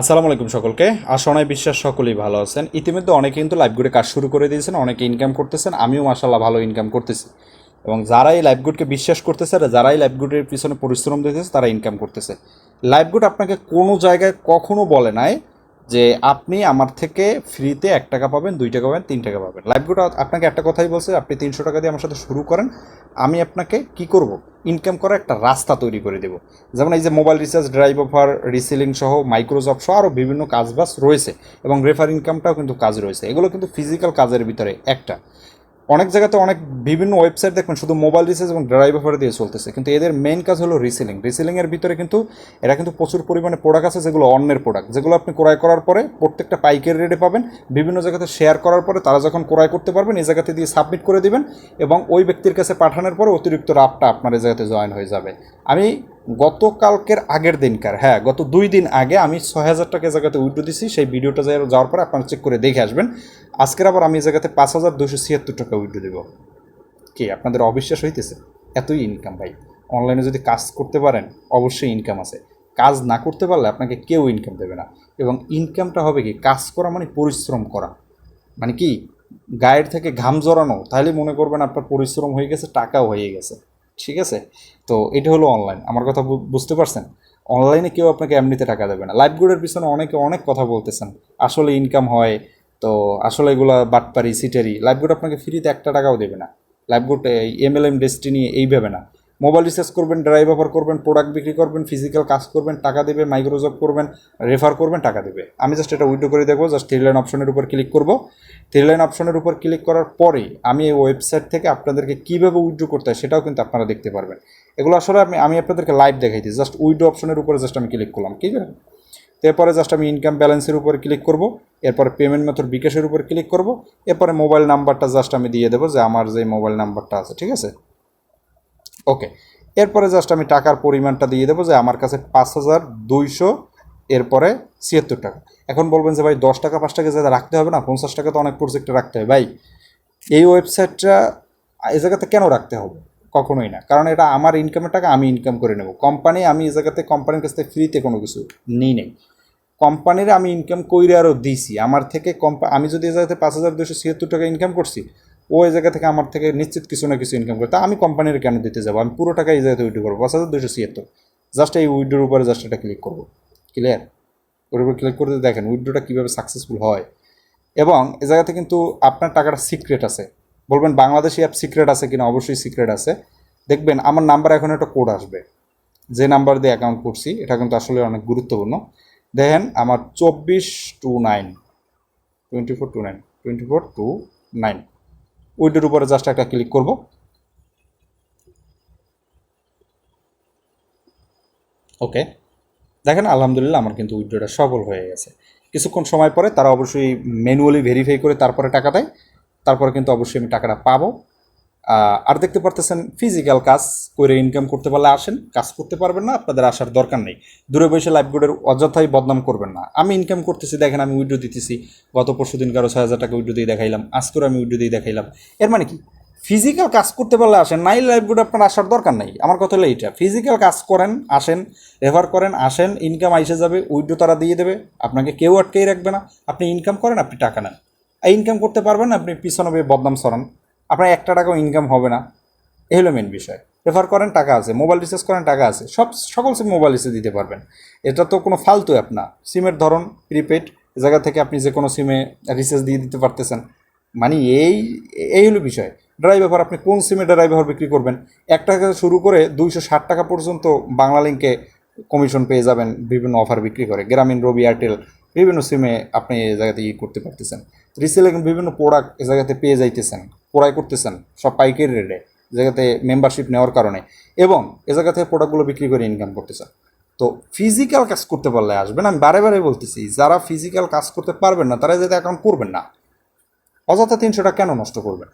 আসসালামু আলাইকুম সকলকে। আশনায় বিশ্বাস সকলেই ভালো আছেন। ইতিমধ্যে অনেকে কিন্তু লাইভ গুডে কাজ শুরু করে দিয়েছেন, অনেকে ইনকাম করতেছেন, আমিও মাসাল্লাহ ভালো ইনকাম করতেছি। এবং যারা এই লাইভ গুডকে বিশ্বাস করতেছে আর যারা এই লাইভ গুডের পিছনে পরিশ্রম দিতেছে, তারা ইনকাম করতেছে। লাইভ গুড আপনাকে কোনো জায়গায় কখনো বলে নাই যে আপনি আমার থেকে ফ্রিতে এক টাকা পাবেন, দুই টাকা পাবেন, তিন টাকা পাবেন। লাইভ গুড আপনাকে একটা কথাই বলছে, আপনি তিনশো টাকা দিয়ে আমার সাথে শুরু করেন, আমি আপনাকে কি করব? ইনকাম করার একটা রাস্তা তৈরি করে দেব। যেমন এই যে mobile recharge drive offer reselling সহ মাইক্রোজব সহ আরও বিভিন্ন কাজবাজ রয়েছে এবং রেফার ইনকামটাও কিন্তু কাজ রয়েছে। এগুলো কিন্তু ফিজিক্যাল কাজের ভিতরে একটা। অনেক জায়গাতে অনেক বিভিন্ন ওয়েবসাইট দেখবেন, শুধু মোবাইল রিচার্জ এবং ড্রাইভ অফার দিয়ে চলতেছে। কিন্তু এদের মেন কাজ হলো রিসেলিং রিসেলিংয়ের ভিতরে কিন্তু এরা কিন্তু প্রচুর পরিমাণে প্রোডাক্ট আছে, যেগুলো অন্যের প্রোডাক্ট যেগুলো আপনি ক্রয় করার পরে প্রত্যেকটা পাইকারি রেটে পাবেন। বিভিন্ন জায়গাতে শেয়ার করার পরে তারা যখন ক্রয় করতে পারবেন, এই জায়গাতে দিয়ে সাবমিট করে দিবেন এবং ওই ব্যক্তির কাছে পাঠানোর পরে অতিরিক্ত রাপটা আপনার এই জায়গাতে জয়েন হয়ে যাবে। আমি গতকালকের আগের দিনকার হ্যাঁ গত দুই দিন আগে আমি ছয় হাজার টাকা জায়গাতে উইড্রো দিছি, সেই ভিডিওটা যাওয়ার পরে আপনারা চেক করে দেখে আসবেন। আজকের আবার আমি এই জায়গাতে পাঁচ হাজার দুশো ছিয়াত্তর টাকা উইড্রো দেবো। কি, আপনাদের অবিশ্বাস হইতেছে? এতই ইনকাম ভাই। অনলাইনে যদি কাজ করতে পারেন, অবশ্যই ইনকাম আছে। কাজ না করতে পারলে আপনাকে কেউ ইনকাম দেবে না। এবং ইনকামটা হবে কি, কাজ করা মানে পরিশ্রম করা। মানে কি, গায়ের থেকে ঘাম জড়ানো তাহলে মনে করবেন আপনার পরিশ্রম হয়ে গেছে, টাকাও হয়ে গেছে। ঠিক আছে? তো এটা হলো অনলাইন আমার কথা বুঝতে পারছেন? অনলাইনে কেউ আপনাকে এমনিতে টাকা দেবে না। লাইফগুডের পিছনে অনেকে অনেক কথা বলতেছেন, আসলে ইনকাম হয়, তো আসলে এগুলো বাটপারি, সিটারি লাইফগুড আপনাকে ফ্রিতে একটা টাকাও দেবে না। Lifegood M L M Destiny এইভাবে না। মোবাইল রিচার্জ করবেন, ড্রাইভ অফার করবেন প্রোডাক্ট বিক্রি করবেন ফিজিক্যাল কাজ করবেন, টাকা দেবে মাইক্রোজব করবেন রেফার করবেন, টাকা দেবে। আমি জাস্ট এটা উইড্রো করে দেখব জাস্ট থ্রি লাইন অপশনের উপর ক্লিক করব। থ্রি লাইন অপশনের উপর ক্লিক করার পরেই আমি এই ওয়েবসাইট থেকে আপনাদেরকে কীভাবে উইড্রো করতে হয় সেটাও কিন্তু আপনারা দেখতে পারবেন। এগুলো আসলে আমি আমি আপনাদেরকে লাইভ দেখাইছি জাস্ট উইডো অপশনের উপরে জাস্ট আমি ক্লিক করলাম, ঠিক আছে? এরপরে জাস্ট আমি ইনকাম ব্যালেন্সের উপর ক্লিক করব, এরপরে পেমেন্ট মেথড বিকাশের উপর ক্লিক করব, এরপরে মোবাইল নাম্বারটা জাস্ট আমি দিয়ে দেবো যে আমার যে মোবাইল নাম্বারটা আছে, ঠিক আছে? ওকে এরপরে জাস্ট আমি টাকার পরিমাণটা দিয়ে দেবো যে আমার কাছে পাঁচ হাজার দুইশো, এরপরে ছিয়াত্তর টাকা। এখন বলবেন যে ভাই দশ টাকা, পাঁচ টাকা যাতে রাখতে হবে না, পঞ্চাশ টাকা তো অনেক প্রজেক্টে রাখতে হবে ভাই, এই ওয়েবসাইটটা এই জায়গাতে কেন রাখতে হবে? কখনোই না। কারণ এটা আমার ইনকামের টাকা, আমি ইনকাম করে নেব। কোম্পানি আমি এই জায়গাতে কোম্পানির কাছ থেকে ফ্রিতে কোনো কিছু নিই নেই। কোম্পানির আমি ইনকাম কইরে আরও দিছি। আমার থেকে কম্পা আমি যদি এই জায়গাতে পাঁচ হাজার দুশো ছিয়াত্তর টাকা ইনকাম করছি ও এই জায়গা থেকে আমার থেকে নিশ্চিত কিছু না কিছু ইনকাম করে। তা আমি কোম্পানির কেন দিতে যাব? আমি পুরো টাকা এই জায়গাতে উইড্রো করব। পাঁচ হাজার দুশো ছিয়াত্তর। জাস্ট এই উইড্রোর উপরে জাস্ট এটা ক্লিক করব। ক্লিয়ার ওর উপর ক্লিক করতে দেখেন উইড্রোটা কীভাবে সাকসেসফুল হয়। এবং এ জায়গাতে কিন্তু আপনার টাকাটা সিক্রেট আছে। বলবেন বাংলাদেশি অ্যাপ সিক্রেট আছে কিনা? অবশ্যই সিক্রেট আছে। দেখবেন আমার নাম্বার এখন একটা কোড আসবে। যে নাম্বার দিয়ে অ্যাকাউন্ট করছি, এটা কিন্তু আসলে অনেক গুরুত্বপূর্ণ। দেখেন আমার চব্বিশ two nine. Twenty four two nine. Twenty four two nine. উইডোর উপরে জাস্ট একটা ক্লিক করব। ওকে দেখেন, আলহামদুলিল্লাহ আমার কিন্তু উইড্রোটা সফল হয়ে গেছে। কিছুক্ষণ সময় পরে তারা অবশ্যই ম্যানুয়ালি ভেরিফাই করে তারপরে টাকা দেয়। তারপরে কিন্তু অবশ্যই আমি টাকাটা পাবো। আর দেখতে পারতেছেন ফিজিক্যাল কাজ করে ইনকাম করতে পারলে আসেন, কাজ করতে পারবেন না, আপনাদের আসার দরকার নেই। দূরে বসে লাইফ লাইফগুডের অযথাই বদনাম করবেন না। আমি ইনকাম করতেছি, দেখেন আমি উইড্রো দিতেছি। গত পরশু দিন কারও ছয় হাজার টাকা উইড্রো দিয়ে দেখাইলাম, আজকেও আমি উইড্রো দিয়ে দেখাইলাম। এর মানে কি? ফিজিক্যাল কাজ করতে পারলে আসেন, নাই লাইফ লাইফগুড আপনার আসার দরকার নেই। আমার কথা হলো এইটা ফিজিক্যাল কাজ করেন, আসেন রেফার করেন, আসেন ইনকাম আইসে যাবে উইড্রো তারা দিয়ে দেবে। আপনাকে কেউ আটকেই রাখবে না। আপনি ইনকাম করেন, আপনি টাকা নেন। ইনকাম করতে পারবেন, আপনি পিছনে বদনাম সরান আপনার একটা টাকাও ইনকাম হবে না। এ হলো মেন বিষয়। রেফার করেন, টাকা আছে। মোবাইল রিচার্জ করেন, টাকা আছে। সব, সকল সিম মোবাইল রিচার্জ দিতে পারবেন। এটা তো কোনো ফালতু অ্যাপ না। সিমের ধরন প্রিপেড জায়গা থেকে আপনি যে কোনো সিমে রিচার্জ দিয়ে দিতে পারতেছেন। মানে এই এই হলো বিষয়। ড্রাইভ অফার আপনি কোন সিমে ড্রাইভ অফার বিক্রি করবেন? এক টাকা শুরু করে দুইশো ষাট টাকা পর্যন্ত বাংলা লিঙ্কে কমিশন পেয়ে যাবেন বিভিন্ন অফার বিক্রি করে। গ্রামীণ রবি এয়ারটেল বিভিন্ন সিমে আপনি এই জায়গাতে ই করতে পারতেছেন। রিসেলে বিভিন্ন প্রোডাক্ট এ জায়গাতে পেয়ে যাইতেছেন, ক্রয় করতেছেন, সব পাইকারি রেটে জায়গাতে মেম্বারশিপ নেওয়ার কারণে। এবং এ জায়গা থেকে প্রোডাক্টগুলো বিক্রি করে ইনকাম করতেছেন। তো ফিজিক্যাল কাজ করতে পারলে আসবেন, আমি বারে বারে বলতেছি, যারা ফিজিক্যাল কাজ করতে পারবেন না, তারা যাতে অ্যাকাউন্ট করবেন না। অযথা তিনশো টাকা কেন নষ্ট করবেন?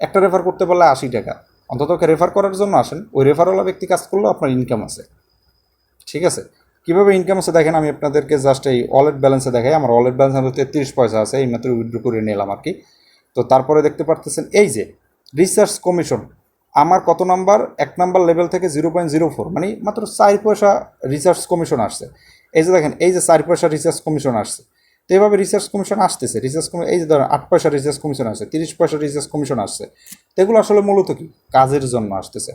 একটা রেফার করতে পারলে আশি টাকা। অন্তত রেফার করার জন্য আসেন, ওই রেফারওয়ালা ব্যক্তি কাজ করলেও আপনার ইনকাম আছে। ঠিক আছে? কীভাবে ইনকাম আছে দেখেন, আমি আপনাদেরকে জাস্ট এই ওয়ালেট ব্যালেন্সে দেখাই। আমার ওয়ালেট ব্যালেন্স আমাদের তেত্রিশ পয়সা আছে, এই মাত্র উইথড্র করে নিলাম আর কি। তো তারপরে দেখতে পারতেছেন, এই যে রিসার্চ কমিশন আমার কত নাম্বার? এক নাম্বার লেভেল থেকে জিরো পয়েন্ট জিরো ফোর মানে মাত্র চার পয়সা রিসার্চ কমিশন আসছে। এই যে দেখেন, এই যে চার পয়সা রিচার্জ কমিশন আসছে। তো এভাবে রিচার্জ কমিশন আসতেছে রিচার্জ কমিশন এই যে ধরেন আট পয়সা রিচার্জ কমিশন আসছে, তিরিশ পয়সা রিচার্জ কমিশন আসছে। তো এগুলো আসলে মূলত কি? কাজের জন্য আসতেছে।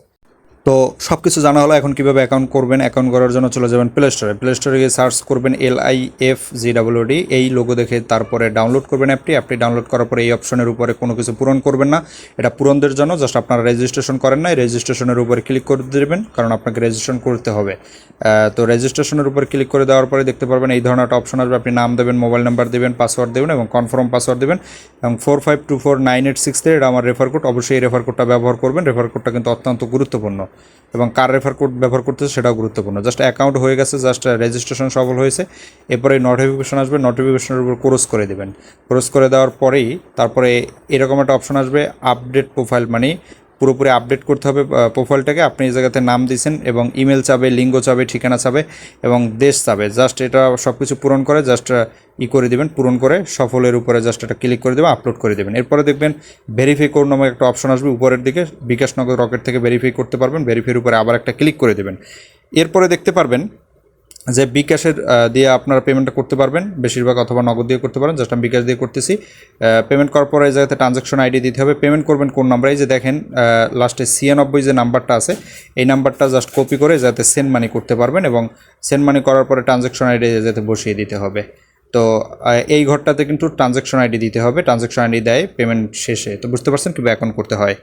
তো সব কিছু জানা হলো, এখন কীভাবে অ্যাকাউন্ট করবেন অ্যাকাউন্ট করার জন্য চলে যাবেন প্লে স্টোরে প্লে স্টোরে গিয়ে সার্চ করবেন L I F G D এই লোগো দেখে তারপরে ডাউনলোড করবেন অ্যাপটি অ্যাপটি ডাউনলোড করার পরে এই অপশনের উপরে কোনো কিছু পূরণ করবেন না। এটা পূরণদের জন্য জাস্ট আপনারা রেজিস্ট্রেশন করেন নাই রেজিস্ট্রেশনের উপরে ক্লিক করে দেবেন, কারণ আপনাকে রেজিস্ট্রেশন করতে হবে। তো রেজিস্ট্রেশনের উপর ক্লিক করে দেওয়ার পরে দেখতে পারবেন এই ধরনের একটা অপশন আসবে। আপনি নাম দেবেন মোবাইল নাম্বার দেবেন পাসওয়ার্ড দেবেন এবং কনফার্ম পাসওয়ার্ড দেবেন এবং four five two four nine eight six three এটা আমার রেফার কোড অবশ্যই এই রেফার কোডটা ব্যবহার করবেন। রেফার কোডটা কিন্তু অত্যন্ত গুরুত্বপূর্ণ। এবং কার রেফার কোড ব্যবহার করতেছে সেটাও গুরুত্বপূর্ণ। জাস্ট অ্যাকাউন্ট হয়ে গেছে জাস্ট রেজিস্ট্রেশন সফল হয়েছে। এরপরে নোটিফিকেশন আসবে নোটিফিকেশনের উপর ক্রস করে দেবেন। ক্রস করে দেওয়ার পরেই তারপরে এরকম একটা অপশন আসবে আপডেট প্রোফাইল মানে পুরোপুরি আপডেট করতে হবে প্রোফাইলটাকে আপনি এই জায়গাতে নাম দিয়েছেন এবং ইমেল চাবে, লিঙ্গ চাবে, ঠিকানা চাবে এবং দেশ চাবে। জাস্ট এটা সব কিছু পূরণ করে জাস্ট ই করে দিবেন, পূরণ করে সফলের উপরে জাস্ট এটা ক্লিক করে দেবেন আপলোড করে দেবেন। এরপরে দেখবেন ভেরিফাই কোড নামে একটা অপশন আসবে উপরের দিকে। বিকাশনগর রকেট থেকে ভেরিফাই করতে পারবেন ভেরিফাইয়ের উপরে আবার একটা ক্লিক করে দেবেন। এরপরে দেখতে পারবেন যে বিকাশের দিয়ে আপনারা পেমেন্টটা করতে পারবেন, বেশিরভাগ অথবা নগদ দিয়ে করতে পারেন জাস্ট আমি বিকাশ দিয়ে করতেছি। পেমেন্ট করার পরে এই জায়গাতে ট্রানজাকশন আইডি দিতে হবে। পেমেন্ট করবেন কোন নাম্বারে যে দেখেন লাস্টে ছিয়ানব্বই যে নাম্বারটা আছে, এই নাম্বারটা জাস্ট কপি করে যাতে সেন্ড মানি করতে পারবেন এবং সেন্ড মানি করার পরে ট্রানজাকশন আইডি যাতে বসিয়ে দিতে হবে। তো এই ঘরটাতে কিন্তু ট্রানজাকশন আইডি দিতে হবে। ট্রানজাকশন আইডি দেয় পেমেন্ট শেষে। তো বুঝতে পারছেন কীভাবে অ্যাকাউন্ট করতে হয়?